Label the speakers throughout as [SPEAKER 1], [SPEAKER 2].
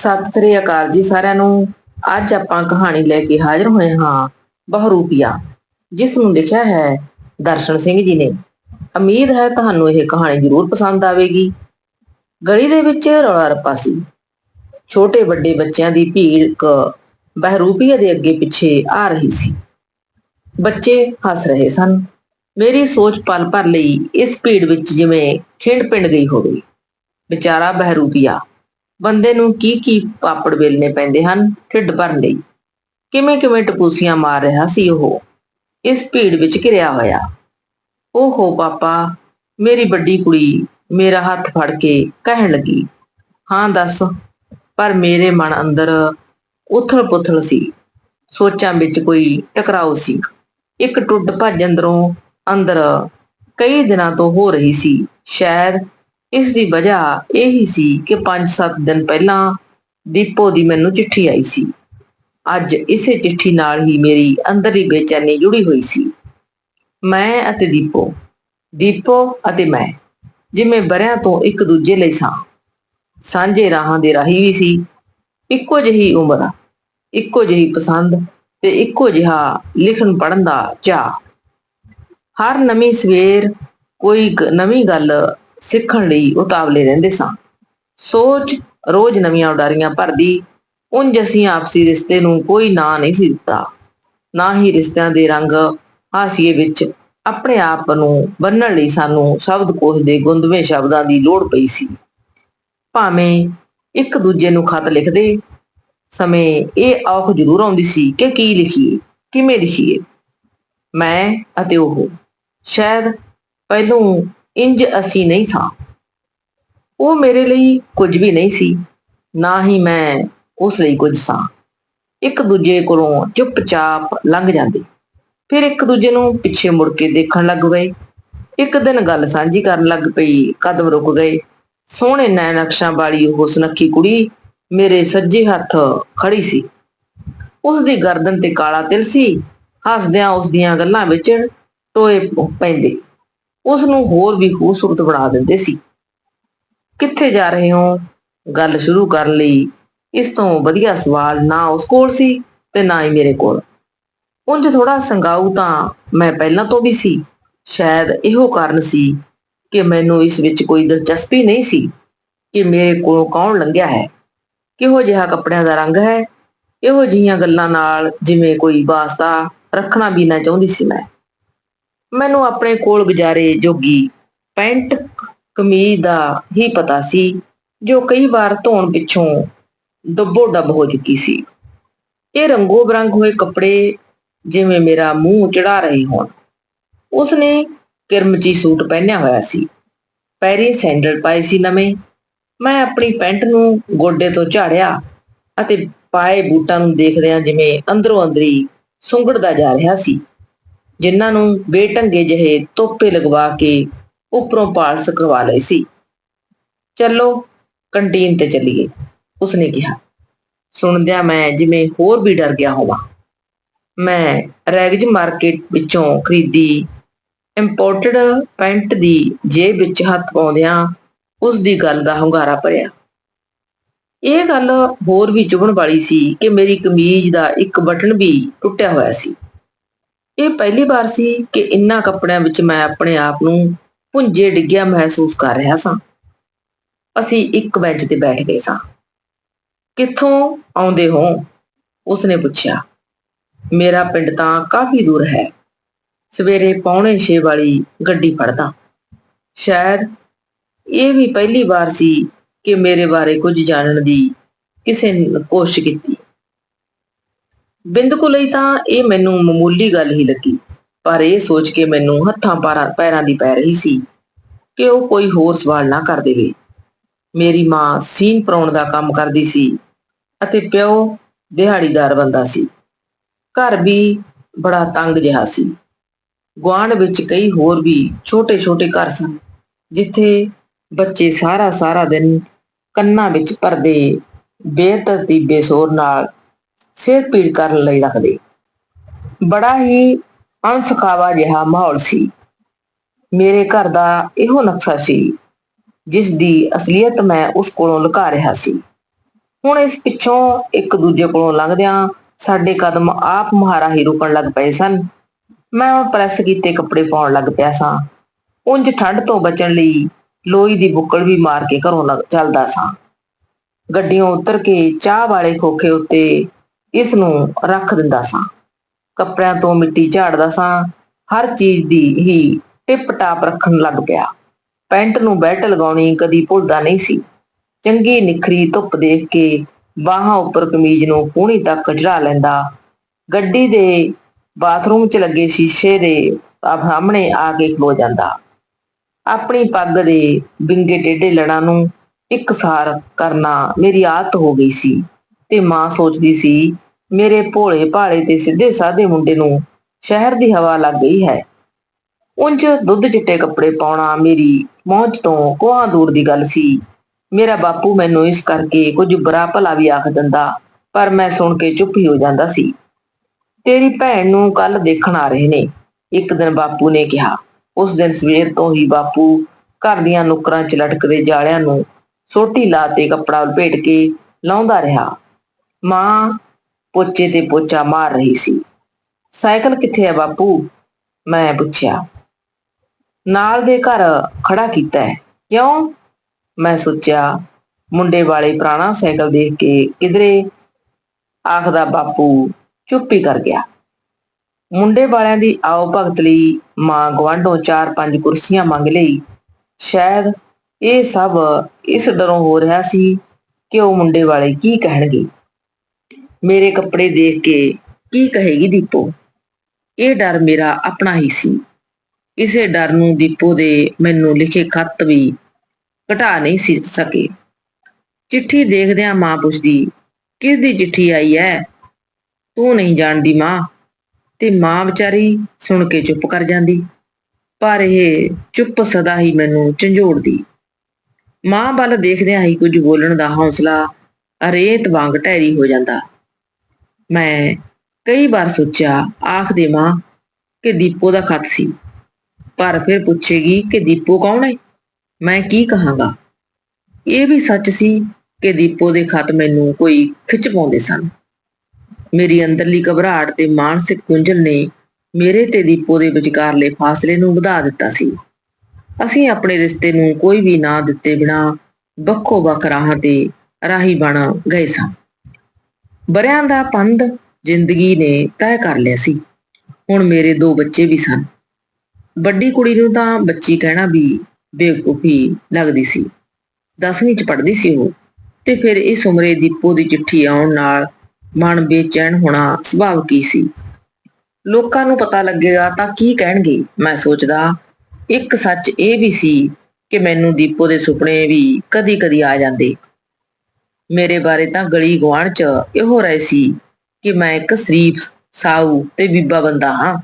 [SPEAKER 1] ਸਤਿ ਸ੍ਰੀ ਅਕਾਲ ਜੀ ਸਾਰਿਆਂ ਨੂੰ। ਅੱਜ ਆਪਾਂ ਕਹਾਣੀ ਲੈ ਕੇ ਹਾਜ਼ਰ ਹੋਏ ਹਾਂ ਬਹਰੂਪੀਆ ਜਿਸ ਨੂੰ ਲਿਖਿਆ ਹੈ ਦਰਸ਼ਨ ਸਿੰਘ ਜੀ ਨੇ। ਉਮੀਦ ਹੈ ਤੁਹਾਨੂੰ ਇਹ ਕਹਾਣੀ ਜ਼ਰੂਰ ਪਸੰਦ ਆਵੇਗੀ। ਗਲੀ ਦੇ ਵਿੱਚ ਰੌਲਾ ਰੱਪਾ ਸੀ। ਛੋਟੇ ਵੱਡੇ ਬੱਚਿਆਂ ਦੀ ਭੀੜ ਇੱਕ ਬਹਿਰੂਪੀਆ ਦੇ ਅੱਗੇ ਪਿੱਛੇ ਆ ਰਹੀ ਸੀ। ਬੱਚੇ ਹੱਸ ਰਹੇ ਸਨ। ਮੇਰੀ ਸੋਚ ਪਲ ਭਰ ਲਈ ਇਸ ਭੀੜ ਵਿੱਚ ਜਿਵੇਂ ਖਿੰਡ ਪਿੰਡ ਗਈ ਹੋਵੇ। ਵਿਚਾਰਾ ਬਹਿਰੂਪੀਆ ਬੰਦੇ ਨੂੰ ਕੀ ਕੀ ਪਾਪੜ ਵੇਲਣੇ ਪੈਂਦੇ ਹਨ? ਢਿੱਡ ਭਰਨ ਲਈ। ਕਿਵੇਂ ਕਿਵੇਂ ਟਪੂਸੀਆਂ ਮਾਰ ਰਿਹਾ ਸੀ ਉਹ। ਇਸ ਭੀੜ ਵਿੱਚ ਘਿਰਿਆ ਹੋਇਆ। ਓਹੋ ਪਾਪਾ, ਮੇਰੀ ਵੱਡੀ ਕੁੜੀ ਮੇਰਾ ਹੱਥ ਫੜ ਕੇ ਕਹਿਣ ਲੱਗੀ, ਹਾਂ, ਦੱਸ। ਪਰ ਮੇਰੇ ਮਨ ਅੰਦਰ ਉਥਲ ਪੁਥਲ ਸੀ। ਸੋਚਾਂ ਵਿੱਚ ਕੋਈ ਟਕਰਾਓ ਸੀ। ਇੱਕ ਟੁੱਟ ਭੱਜ ਅੰਦਰੋਂ, ਅੰਦਰ ਕਈ ਦਿਨਾਂ ਤੋਂ ਹੋ ਰਹੀ ਸੀ। ਸ਼ਾਇਦ ਇਸ ਦੀ ਵਜ੍ਹਾ ਇਹ ਹੀ ਸੀ ਕਿ 5-7 ਦਿਨ ਪਹਿਲਾਂ ਦੀਪੋ ਦੀ ਮੈਨੂੰ ਚਿੱਠੀ ਆਈ ਸੀ। ਅੱਜ ਇਸੇ ਚਿੱਠੀ ਨਾਲ ਹੀ ਮੇਰੀ ਅੰਦਰਲੀ ਬੇਚੈਨੀ ਜੁੜੀ ਹੋਈ ਸੀ। ਮੈਂ ਅਤੇ ਦੀਪੋ ਦੀਪੋ ਅਤੇ ਮੈਂ, ਜਿਵੇਂ ਬਰਿਆਂ ਤੋਂ ਇੱਕ ਦੂਜੇ ਲਈ ਸਾਂ। ਸਾਂਝੇ ਰਾਹਾਂ ਦੇ ਰਾਹੀ ਵੀ ਸੀ। ਇੱਕੋ ਜਿਹੀ ਉਮਰ, ਇੱਕੋ ਜਿਹੀ ਪਸੰਦ ਤੇ ਇੱਕੋ ਜਿਹਾ ਲਿਖਣ ਪੜਨ ਦਾ ਚਾਹ ਹਰ ਨਵੀਂ ਸਵੇਰ ਕੋਈ ਨਵੀਂ ਗੱਲ ਸਿੱਖਣ ਲਈ ਉਤਾਵਲੇ ਰਹਿੰਦੇ ਸਾਂ। ਸੋਚ ਰੋਜ਼ ਨਵੀਆਂ ਉਡਾਰੀਆਂ ਭਰਦੀ, ਉਂਝ ਅਸੀਂ ਆਪਸੀ ਰਿਸ਼ਤੇ ਨੂੰ ਕੋਈ ਨਾਂ ਨਹੀਂ ਸੀ ਦਿੱਤਾ। ਨਾ ਹੀ ਰਿਸ਼ਤਿਆਂ ਦੇ ਰੰਗ ਹਾਸੀਏ ਵਿੱਚ ਆਪਣੇ ਆਪ ਨੂੰ ਬੰਨਣ ਲਈ ਸਾਨੂੰ ਸ਼ਬਦ ਕੋਸ਼ ਦੇ ਗੁੰਦਵੇਂ ਸ਼ਬਦਾਂ ਦੀ ਲੋੜ ਪਈ ਸੀ। ਭਾਵੇਂ ਇੱਕ ਦੂਜੇ ਨੂੰ ਖਤ ਲਿਖਦੇ ਸਮੇਂ ਇਹ ਔਖ ਜ਼ਰੂਰ ਆਉਂਦੀ ਸੀ ਕਿ ਕੀ ਲਿਖੀਏ, ਕਿਵੇਂ ਲਿਖੀਏ। ਮੈਂ ਅਤੇ ਉਹ ਸ਼ਾਇਦ ਪਹਿਲੋਂ ਇੰਜ ਅਸੀਂ ਨਹੀਂ ਸਾਂ। ਉਹ ਮੇਰੇ ਲਈ ਕੁਝ ਵੀ ਨਹੀਂ ਸੀ, ਨਾ ਹੀ ਮੈਂ ਉਸ ਲਈ ਕੁਝ ਸਾਂ। ਇੱਕ ਦੂਜੇ ਕੋਲੋਂ ਚੁੱਪਚਾਪ ਲੰਘ ਜਾਂਦੇ। ਫਿਰ ਇੱਕ ਦੂਜੇ ਨੂੰ ਪਿੱਛੇ ਮੁੜ ਕੇ ਦੇਖਣ ਲੱਗ ਪਏ ਇੱਕ ਦਿਨ ਗੱਲ ਸਾਂਝੀ ਕਰਨ ਲੱਗ ਪਈ, ਕਦਮ ਰੁਕ ਗਏ। ਸੋਹਣੇ ਨੈਣ ਅਕਸ਼ਾਂ ਵਾਲੀ ਉਹ ਸੁਨੱਖੀ ਕੁੜੀ ਮੇਰੇ ਸੱਜੇ ਹੱਥ ਖੜੀ ਸੀ। ਉਸ ਦੀ ਗਰਦਨ ਤੇ ਕਾਲਾ ਤਿਲ ਸੀ। ਹੱਸਦਿਆਂ ਉਸ ਦੀਆਂ ਗੱਲਾਂ ਵਿੱਚ ਟੋਏ ਪੈਂਦੇ। ਉਸ ਨੂੰ ਹੋਰ ਵੀ ਖੂਬਸੂਰਤ ਬਣਾ ਦਿੰਦੇ ਸੀ। ਕਿੱਥੇ ਜਾ ਰਹੇ ਹੋ? ਗੱਲ ਸ਼ੁਰੂ ਕਰਨ ਲਈ। ਇਸ ਤੋਂ ਵਧੀਆ ਸਵਾਲ ਨਾ ਉਸ ਕੋਲ ਸੀ ਤੇ ਨਾ ਹੀ ਮੇਰੇ ਕੋਲ। ਉਂਝ ਥੋੜਾ ਸੰਗਾਊ ਤਾਂ ਮੈਂ ਪਹਿਲਾਂ ਤੋਂ ਵੀ ਸੀ। ਸ਼ਾਇਦ ਇਹੋ ਕਾਰਨ ਸੀ ਕਿ ਮੈਨੂੰ ਇਸ ਵਿੱਚ ਕੋਈ ਦਿਲਚਸਪੀ ਨਹੀਂ ਸੀ ਕਿ ਮੇਰੇ ਕੋਲੋਂ ਕੌਣ ਲੰਘਿਆ ਹੈ। ਕਿਹੋ ਜਿਹਾ ਕੱਪੜਿਆਂ ਦਾ ਰੰਗ ਹੈ? ਇਹੋ ਜਿਹੀਆਂ ਗੱਲਾਂ ਨਾਲ ਜਿਵੇਂ ਕੋਈ ਵਾਸਤਾ ਰੱਖਣਾ ਵੀ ਨਾ ਚਾਹੁੰਦੀ ਸੀ ਮੈਂ। ਮੈਨੂੰ ਆਪਣੇ ਕੋਲ ਗੁਜ਼ਾਰੇ ਜੋਗੀ ਪੈਂਟ, ਕਮੀਜ਼ ਦਾ ਹੀ ਪਤਾ ਸੀ, ਜੋ ਕਈ ਵਾਰ ਧੋਣ ਪਿੱਛੋਂ ਡੱਬੋ ਡੱਬ ਹੋ ਚੁੱਕੀ ਸੀ। ਇਹ ਰੰਗੋ ਬਰੰਗ ਹੋਏ ਕੱਪੜੇ ਜਿਵੇਂ ਮੇਰਾ ਮੂੰਹ ਚੜਾ ਰਹੇ ਹੋਣ। ਉਸਨੇ ਕਿਰਮਚੀ ਸੂਟ ਪਹਿਨਿਆ ਹੋਇਆ ਸੀ। ਪੈਰੀ ਸੈਂਡਲ ਪਾਏ ਸੀ ਨਵੇਂ। ਮੈਂ ਆਪਣੀ ਪੈਂਟ ਨੂੰ ਗੋਡੇ ਤੋਂ ਝਾੜਿਆ ਅਤੇ ਪਾਏ ਬੂਟਾਂ ਨੂੰ ਦੇਖਦਿਆਂ ਜਿਵੇਂ ਅੰਦਰੋਂ ਅੰਦਰੀ ਸੁੰਗੜਦਾ ਜਾ ਰਿਹਾ ਸੀ। ਜਿਨ੍ਹਾਂ ਨੂੰ ਬੇਟੰਗੇ ਜਿਹੇ ਤੋਪੇ ਲਗਵਾ ਕੇ ਉੱਪਰੋਂ ਪਾਲਸ ਕਰਵਾ ਲਏ ਸੀ। ਚੱਲੋ, ਕੰਟੀਨ ਤੇ ਚੱਲੀਏ, ਉਸਨੇ ਕਿਹਾ। ਸੁਣਦਿਆਂ ਮੈਂ ਜਿਵੇਂ ਹੋਰ ਵੀ ਡਰ ਗਿਆ ਹੋਵਾਂ। ਮੈਂ ਰੈਗਜ ਮਾਰਕੀਟ ਵਿੱਚੋਂ ਖਰੀਦੀ ਇੰਪੋਰਟਡ ਪੈਂਟ ਦੀ ਜੇਬ ਵਿੱਚ ਹੱਥ ਪਾਉਂਦਿਆਂ ਉਸ ਦੀ ਗੱਲ ਦਾ ਹੁੰਗਾਰਾ ਭਰਿਆ। ਇਹ ਗੱਲ ਹੋਰ ਵੀ ਚੁਭਣ ਵਾਲੀ ਸੀ ਕਿ ਮੇਰੀ ਕਮੀਜ਼ ਦਾ ਇੱਕ ਬਟਨ ਵੀ ਟੁੱਟਿਆ ਹੋਇਆ ਸੀ। ਇਹ ਪਹਿਲੀ ਵਾਰ ਸੀ ਕਿ ਇੰਨਾ ਕੱਪੜਿਆਂ ਵਿੱਚ ਮੈਂ ਆਪਣੇ ਆਪ ਨੂੰ ਪੁੰਜੇ ਡਿੱਗਿਆ ਮਹਿਸੂਸ ਕਰ ਰਿਹਾ ਸਾਂ। ਅਸੀਂ ਇੱਕ ਬੈਂਚ ਤੇ ਬੈਠ ਗਏ ਸਾਂ। ਕਿੱਥੋਂ ਆਉਂਦੇ ਹੋ? ਉਸਨੇ ਪੁੱਛਿਆ। ਮੇਰਾ ਪਿੰਡ ਤਾਂ ਕਾਫੀ ਦੂਰ ਹੈ। ਸਵੇਰੇ ਪੌਣੇ 6 ਵਾਲੀ ਗੱਡੀ ਫੜਦਾ। ਸ਼ਾਇਦ ਇਹ ਵੀ ਪਹਿਲੀ ਵਾਰ ਸੀ ਕਿ ਮੇਰੇ ਬਾਰੇ ਕੁਝ ਜਾਣਨ ਦੀ ਕਿਸੇ ਨੇ ਕੋਸ਼ਿਸ਼ ਕੀਤੀ। ਬਿੰਦਕੂ ਲਈ ਤਾਂ ਇਹ ਮੈਨੂੰ ਮਾਮੂਲੀ ਗੱਲ ਹੀ ਲੱਗੀ, ਪਰ ਇਹ ਸੋਚ ਕੇ ਮੈਨੂੰ ਹੱਥਾਂ ਪਾਰਾਂ, ਪੈਰਾਂ ਦੀ ਪੈ ਰਹੀ ਸੀ ਕਿ ਉਹ ਕੋਈ ਹੋਰ ਸਵਾਲ ਨਾ ਕਰ ਦੇਵੇ। ਮੇਰੀ ਮਾਂ ਸੀਨ ਪਰਾਉਣ ਦਾ ਕੰਮ ਕਰਦੀ ਸੀ ਅਤੇ ਪਿਓ ਦਿਹਾੜੀਦਾਰ ਬੰਦਾ ਸੀ। ਘਰ ਵੀ ਬੜਾ ਤੰਗ ਜਿਹਾ ਸੀ। ਗੁਆਂਢ ਵਿੱਚ ਕਈ ਹੋਰ ਵੀ ਛੋਟੇ-ਛੋਟੇ ਘਰ ਸਨ, ਜਿੱਥੇ ਬੱਚੇ ਸਾਰਾ ਸਾਰਾ ਦਿਨ ਕੰਨਾਂ ਵਿੱਚ ਪਰਦੇ ਬੇਤਰਤੀਬੇ ਸ਼ੋਰ ਨਾਲ ਸਿਰ ਪੀੜ ਕਰਨ ਲਈ ਰੱਖਦੇ। ਬੜਾ ਹੀ ਅਣਸੁਖਾਵਾ ਜਿਹਾ ਮਾਹੌਲ ਸੀ। ਮੇਰੇ ਘਰ ਦਾ ਇਹੋ ਨਕਸ਼ਾ ਸੀ, ਜਿਸ ਦੀ ਅਸਲੀਅਤ ਮੈਂ ਉਸ ਕੋਲੋਂ ਲੁਕਾ ਰਿਹਾ ਸੀ। ਹੁਣ ਇਸ ਪਿੱਛੋਂ ਇੱਕ ਦੂਜੇ ਕੋਲੋਂ ਲੰਘਦਿਆਂ ਸਾਡੇ ਕਦਮ ਆਪ ਮੁਹਾਰਾ ਹੀ ਰੁਕਣ ਲੱਗ ਪਏ ਸਨ। ਮੈਂ ਉਹ ਪ੍ਰੈਸ ਕੀਤੇ ਕੱਪੜੇ ਪਾਉਣ ਲੱਗ ਪਿਆ ਸਾਂ। ਉਂਝ ਠੰਡ ਤੋਂ ਬਚਣ ਲਈ ਲੋਈ ਦੀ ਬੁੱਕਲ ਵੀ ਮਾਰ ਕੇ ਘਰੋਂ ਲੱਗ- ਚੱਲਦਾ ਸਾਂ। ਗੱਡੀਆਂ ਉਤਰ ਕੇ ਚਾਹ ਵਾਲੇ ਖੋਖੇ ਉੱਤੇ ਇਸ ਨੂੰ ਰੱਖ ਦਿੰਦਾ ਸਾਂ। ਕੱਪੜਿਆਂ ਤੋਂ ਮਿੱਟੀ ਝਾੜਦਾ ਸਾਂ। ਹਰ ਚੀਜ਼ ਦੀ ਹੀ ਟਿਪ ਟਾਪ ਰੱਖਣ ਲੱਗ ਪਿਆ। ਪੈਂਟ ਨੂੰ ਬੈਲਟ ਲਗਾਉਣੀ ਕਦੀ ਭੁੱਲਦਾ ਨਹੀਂ ਸੀ। ਚੰਗੀ ਨਿਖਰੀ ਧੁੱਪ ਦੇਖ ਕੇ ਬਾਹਾਂ ਉੱਪਰ ਕਮੀਜ਼ ਨੂੰ ਪੂਣੀ ਤੱਕ ਚੜਾ ਲੈਂਦਾ। ਗੱਡੀ ਦੇ ਬਾਥਰੂਮ 'ਚ ਲੱਗੇ ਸ਼ੀਸ਼ੇ ਦੇ ਸਾਹਮਣੇ ਆ ਕੇ ਖਲੋ ਜਾਂਦਾ। ਆਪਣੀ ਪੱਗ ਦੇ ਬਿੰਗੇ ਟੇਢੇ ਲੜਾਂ ਨੂੰ ਇੱਕ ਸਾਰ ਕਰਨਾ ਮੇਰੀ ਆਦਤ ਹੋ ਗਈ ਸੀ। ਤੇ ਮਾਂ ਸੋਚਦੀ ਸੀ, ਮੇਰੇ ਭੋਲੇ ਭਾਲੇ ਤੇ ਸਿੱਧੇ ਸਾਦੇ ਮੁੰਡੇ ਨੂੰ ਸ਼ਹਿਰ ਦੀ ਹਵਾ ਲੱਗ ਗਈ ਹੈ। ਉਂਝ ਦੁੱਧ ਚਿੱਟੇ ਕੱਪੜੇ ਪਾਉਣਾ ਮੇਰੀ ਪਹੁੰਚ ਤੋਂ ਕੋਹਾਂ ਦੂਰ ਦੀ ਗੱਲ ਸੀ। ਮੇਰਾ ਬਾਪੂ ਮੈਨੂੰ ਇਸ ਕਰਕੇ ਕੁਝ ਬੁਰਾ ਭਲਾ ਵੀ ਆਖ ਦਿੰਦਾ, ਪਰ ਮੈਂ ਸੁਣ ਕੇ ਚੁੱਪ ਹੀ ਹੋ ਜਾਂਦਾ ਸੀ। ਤੇਰੀ ਭੈਣ ਨੂੰ ਕੱਲ ਦੇਖਣ ਆ ਰਹੇ ਨੇ, ਇੱਕ ਦਿਨ ਬਾਪੂ ਨੇ ਕਿਹਾ। ਉਸ ਦਿਨ ਸਵੇਰ ਤੋਂ ਹੀ ਬਾਪੂ ਘਰ ਦੀਆਂ ਨੁਕਰਾਂ 'ਚ ਲਟਕਦੇ ਜਾਲਿਆਂ ਨੂੰ ਸੋਟੀ ਲਾ ਤੇ ਕੱਪੜਾ ਲਪੇਟ ਕੇ ਲਾਉਂਦਾ ਰਿਹਾ। ਮਾਂ ਪੋਚੇ ਤੇ ਪੋਚਾ ਮਾਰ ਰਹੀ ਸੀ। ਸਾਈਕਲ ਕਿੱਥੇ ਹੈ ਬਾਪੂ? ਮੈਂ ਪੁੱਛਿਆ। ਨਾਲ ਦੇ ਘਰ ਖੜਾ ਕੀਤਾ ਹੈ। ਕਿਉਂ? ਮੈਂ ਸੋਚਿਆ। ਮੁੰਡੇ ਵਾਲੇ ਪੁਰਾਣਾ ਸਾਈਕਲ ਦੇਖ ਕੇ ਕਿਧਰੇ ਆਖਦਾ ਬਾਪੂ, ਚੁੱਪ ਹੀ ਕਰ ਗਿਆ। ਮੁੰਡੇ ਵਾਲਿਆਂ ਦੀ ਆਓ ਭਗਤ ਲਈ ਮਾਂ ਗਵਾਂਢੋਂ ਚਾਰ ਪੰਜ ਕੁਰਸੀਆਂ ਮੰਗ ਲਈ। ਸ਼ਾਇਦ ਇਹ ਸਭ ਇਸ ਡਰੋਂ ਹੋ ਰਿਹਾ ਸੀ ਕਿ ਉਹ ਮੁੰਡੇ ਵਾਲੇ ਕੀ ਕਹਿਣਗੇ। ਮੇਰੇ ਕੱਪੜੇ ਦੇਖ ਕੇ ਕੀ ਕਹੇਗੀ ਦੀਪੋ? ਇਹ ਡਰ ਮੇਰਾ ਆਪਣਾ ਹੀ ਸੀ। ਇਸੇ ਡਰ ਨੂੰ ਦੀਪੋ ਦੇ ਮੈਨੂੰ ਲਿਖੇ ਖੱਤ ਵੀ ਘਟਾ ਨਹੀਂ ਸੀ ਸਕੇ। ਚਿੱਠੀ ਦੇਖਦਿਆਂ ਮਾਂ ਪੁੱਛਦੀ ਕਿਸ ਦੀ ਚਿੱਠੀ ਆਈ ਹੈ ਤੂੰ ਨਹੀਂ ਜਾਣਦੀ ਮਾਂ? ਤੇ ਮਾਂ ਵਿਚਾਰੀ ਸੁਣ ਕੇ ਚੁੱਪ ਕਰ ਜਾਂਦੀ। ਪਰ ਇਹ ਚੁੱਪ ਸਦਾ ਹੀ ਮੈਨੂੰ ਝੰਜੋੜਦੀ। ਮਾਂ ਵੱਲ ਦੇਖਦਿਆਂ ਹੀ ਕੁਝ ਬੋਲਣ ਦਾ ਹੌਸਲਾ ਰੇਤ ਵਾਂਗ ਢਹਿਰੀ ਹੋ ਜਾਂਦਾ। ਮੈਂ ਕਈ ਵਾਰ ਸੋਚਿਆ, ਆਖ ਦੇ ਮਾਂ ਕਿ ਦੀਪੋ ਦਾ ਖਤ ਸੀ। ਪਰ ਫਿਰ ਪੁੱਛੇਗੀ ਕਿ ਦੀਪੋ ਕੌਣ ਹੈ? ਮੈਂ ਕੀ ਕਹਾਂਗਾ? ਇਹ ਵੀ ਸੱਚ ਸੀ ਕਿ ਦੀਪੋ ਦੇ ਖਤ ਮੈਨੂੰ ਕੋਈ ਖਿੱਚ ਪਾਉਂਦੇ ਸਨ। ਮੇਰੀ ਅੰਦਰਲੀ ਘਬਰਾਹਟ ਤੇ ਮਾਨਸਿਕ ਗੁੰਝਲ ਨੇ ਮੇਰੇ ਤੇ ਦੀਪੋ ਦੇ ਵਿਚਕਾਰਲੇ ਫਾਸਲੇ ਨੂੰ ਵਧਾ ਦਿੱਤਾ ਸੀ। ਅਸੀਂ ਆਪਣੇ ਰਿਸ਼ਤੇ ਨੂੰ ਕੋਈ ਵੀ ਨਾ ਦਿੱਤੇ ਬਿਨਾ ਵੱਖੋ ਵੱਖ ਰਾਹਾਂ ਤੇ ਰਾਹੀ ਬਣ ਗਏ ਸਾਂ। ਬਰਿਆਂ ਦਾ ਪੰਧ ਜ਼ਿੰਦਗੀ ਨੇ ਤੈਅ ਕਰ ਲਿਆ ਸੀ। ਹੁਣ ਮੇਰੇ ਦੋ ਬੱਚੇ ਵੀ ਸਨ। ਵੱਡੀ ਕੁੜੀ ਨੂੰ ਤਾਂ ਬੱਚੀ ਕਹਿਣਾ ਵੀ ਬੇਵਕੂਫੀ ਲੱਗਦੀ ਸੀ। 10ਵੀਂ ਚ ਪੜ੍ਹਦੀ ਸੀ ਉਹ ਤੇ ਫਿਰ ਇਸ ਉਮਰੇ ਦੀਪੋ ਦੀ ਚਿੱਠੀ ਆਉਣ ਨਾਲ ਮਨ ਬੇਚੈਨ ਹੋਣਾ ਸੁਭਾਵ ਕੀ ਸੀ। ਲੋਕਾਂ ਨੂੰ ਪਤਾ ਲੱਗੇਗਾ ਤਾਂ ਕੀ ਕਹਿਣਗੇ, ਮੈਂ ਸੋਚਦਾ। ਇੱਕ ਸੱਚ ਇਹ ਵੀ ਸੀ ਕਿ ਮੈਨੂੰ ਦੀਪੋ ਦੇ ਸੁਪਨੇ ਵੀ ਕਦੀ-ਕਦੀ ਆ ਜਾਂਦੇ। ਮੇਰੇ ਬਾਰੇ ਤਾਂ ਗਲੀ ਗੁਆਂਢ ਚ ਇਹੋ ਰਹੇ ਸੀ ਕਿ ਮੈਂ ਇੱਕ ਸ਼ਰੀਫ, ਸਾਊ ਤੇ ਬੀਬਾ ਬੰਦਾ ਹਾਂ।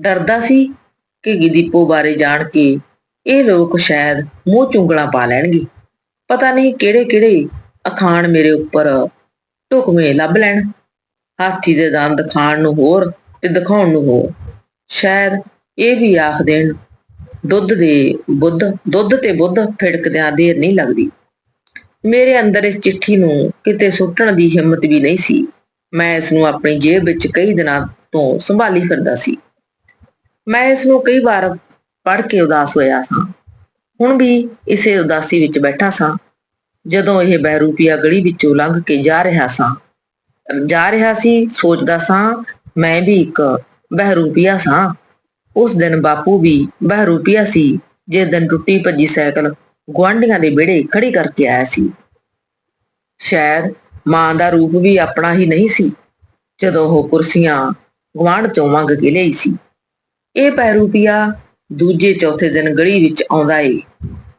[SPEAKER 1] ਡਰਦਾ ਸੀ ਕਿ ਦੀਪੋ ਬਾਰੇ ਜਾਣ ਕੇ ਇਹ ਲੋਕ ਸ਼ਾਇਦ ਮੂੰਹ ਚੁੰਗਲਾਂ ਪਾ ਲੈਣਗੇ। ਪਤਾ ਨਹੀਂ ਕਿਹੜੇ-ਕਿਹੜੇ ਅਖਾਣ ਮੇਰੇ ਉੱਪਰ ਢੁਕਵੇਂ ਲੱਭ ਲੈਣ। ਹਾਥੀ ਦੇ ਦੰਦ ਖਾਣ ਨੂੰ ਹੋਰ ਤੇ ਦਿਖਾਉਣ ਨੂੰ ਹੋਰ। ਸ਼ਾਇਦ ਇਹ ਵੀ ਆਖ ਦੇਣ, ਦੁੱਧ ਦੇ ਬੁੱਧ, ਦੁੱਧ ਤੇ ਬੁੱਧ ਫਿੜਕਦਿਆਂ ਦੇਰ ਨਹੀਂ ਲੱਗਦੀ। ਮੇਰੇ ਅੰਦਰ ਇਸ ਚਿੱਠੀ ਨੂੰ ਕਿਤੇ ਸੁੱਟਣ ਦੀ ਹਿੰਮਤ ਵੀ ਨਹੀਂ ਸੀ। ਮੈਂ ਇਸ ਨੂੰ ਆਪਣੀ ਜੇਬ ਵਿੱਚ ਕਈ ਦਿਨਾਂ ਤੋਂ ਸੰਭਾਲੀ ਫਿਰਦਾ ਸੀ। ਮੈਂ ਇਸ ਨੂੰ ਕਈ ਵਾਰ ਪੜ੍ਹ ਕੇ ਉਦਾਸ ਹੋਇਆ ਸਾਂ। ਹੁਣ ਵੀ ਇਸੇ ਉਦਾਸੀ ਵਿੱਚ ਬੈਠਾ ਸਾਂ। ਜਦੋਂ ਇਹ ਬਹਿਰੂਪੀਆ ਗਲੀ ਵਿੱਚੋਂ ਲੰਘ ਕੇ ਜਾ ਰਿਹਾ ਸਾਂ, ਜਾ ਰਿਹਾ ਸੀ, ਸੋਚਦਾ ਸਾਂ, ਮੈਂ ਵੀ ਇੱਕ ਬਹਿਰੂਪੀਆ ਸਾਂ। ਉਸ ਦਿਨ ਬਾਪੂ ਵੀ ਬਹਿਰੂਪੀਆ ਸੀ। ਜਿਸ ਦਿਨ ਟੁੱਟੀ ਭੱਜੀ ਸਾਈਕਲ ਗੁਆਂਢੀਆਂ ਦੇ ਵਿਹੜੇ ਖੜੀ ਕਰਕੇ ਆਇਆ ਸੀ। ਸ਼ਾਇਦ ਮਾਂ ਦਾ ਰੂਪ ਵੀ ਆਪਣਾ ਹੀ ਨਹੀਂ ਸੀ, ਜਦੋਂ ਉਹ ਕੁਰਸੀਆਂ ਗੁਆਂਢ ਚੋਂ ਮੰਗ ਕੇ ਲਈ ਸੀ। ਇਹ ਬਹਿਰੂਪੀਆ ਦੂਜੇ ਚੌਥੇ ਦਿਨ ਗਲੀ ਵਿੱਚ ਆਉਂਦਾ ਏ।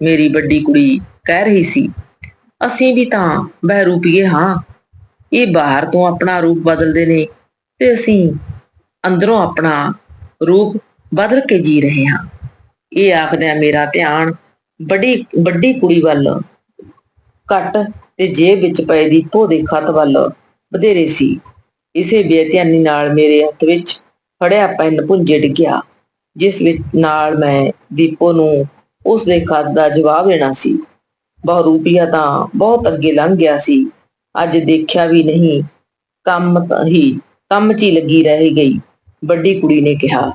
[SPEAKER 1] ਮੇਰੀ ਵੱਡੀ ਕੁੜੀ ਕਹਿ ਰਹੀ ਸੀ, ਅਸੀਂ ਵੀ ਤਾਂ ਬਹਿਰੂਪੀਏ ਹਾਂ। ਇਹ ਬਾਹਰ ਤੋਂ ਆਪਣਾ ਰੂਪ ਬਦਲਦੇ ਨੇ ਤੇ ਅਸੀਂ ਅੰਦਰੋਂ ਆਪਣਾ ਰੂਪ ਬਦਲ ਕੇ ਜੀ ਰਹੇ ਹਾਂ। ਇਹ ਆਖਦਿਆਂ ਮੇਰਾ ਧਿਆਨ ਵੱਡੀ ਵੱਡੀ ਕੁੜੀ ਵੱਲ ਘੱਟ ਤੇ ਜੇਬ ਵਿੱਚ ਪਏ ਦੀਪੋ ਦੇ ਖਤ ਵੱਲ ਵਧੇਰੇ ਸੀ। ਇਸੇ ਬੇਧਿਆਨੀ ਨਾਲ ਮੇਰੇ ਹੱਥ ਵਿੱਚ ਫੜਿਆ ਪੈਨ ਪੁੰਜੇ ਡਿੱਗਿਆ, ਜਿਸ ਵਿੱਚ ਨਾਲ ਮੈਂ ਦੀਪੋ ਨੂੰ ਉਸ ਦੇ ਖਤ ਦਾ ਜਵਾਬ ਦੇਣਾ ਸੀ। ਬਹੁਰੂਪੀਆ ਤਾਂ ਬਹੁਤ ਅੱਗੇ ਲੰਘ ਗਿਆ ਸੀ। ਅੱਜ ਦੇਖਿਆ ਵੀ ਨਹੀਂ, ਕੰਮ ਹੀ, ਕੰਮ 'ਚ ਹੀ ਲੱਗੀ ਰਹਿ ਗਈ, ਵੱਡੀ ਕੁੜੀ ਨੇ ਕਿਹਾ।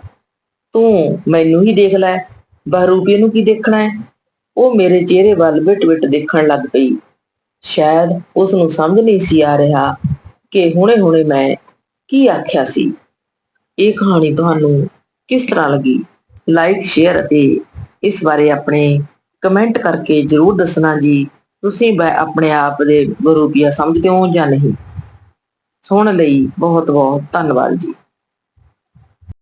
[SPEAKER 1] ਤੂੰ ਮੈਨੂੰ ਹੀ ਦੇਖ ਲੈ ਬਹਰੂਪੀਏ ਨੂੰ ਕੀ ਦੇਖਣਾ ਹੈ? ਉਹ ਮੇਰੇ ਚਿਹਰੇ ਵੱਲ ਵਿਟ-ਵਿਟ ਦੇਖਣ ਲੱਗ ਪਈ। ਸ਼ਾਇਦ ਉਸ ਨੂੰ ਸਮਝ ਨਹੀਂ ਸੀ ਆ ਰਿਹਾ ਕਿ ਹੁਣੇ-ਹੁਣੇ ਮੈਂ ਕੀ ਆਖਿਆ ਸੀ। ਇਹ ਕਹਾਣੀ ਤੁਹਾਨੂੰ ਕਿਸ ਤਰ੍ਹਾਂ ਲੱਗੀ? ਲਾਈਕ ਸ਼ੇਅਰ ਅਤੇ ਇਸ ਬਾਰੇ ਆਪਣੇ ਕਮੈਂਟ ਕਰਕੇ ਜਰੂਰ ਦੱਸਣਾ ਜੀ। ਤੁਸੀਂ ਬ- ਆਪਣੇ ਆਪ ਦੇ ਬਰੂਪੀਆ ਸਮਝਦੇ ਹੋ ਜਾਂ ਨਹੀਂ? ਸੁਣ ਲਈ ਬਹੁਤ ਬਹੁਤ ਧੰਨਵਾਦ ਜੀ।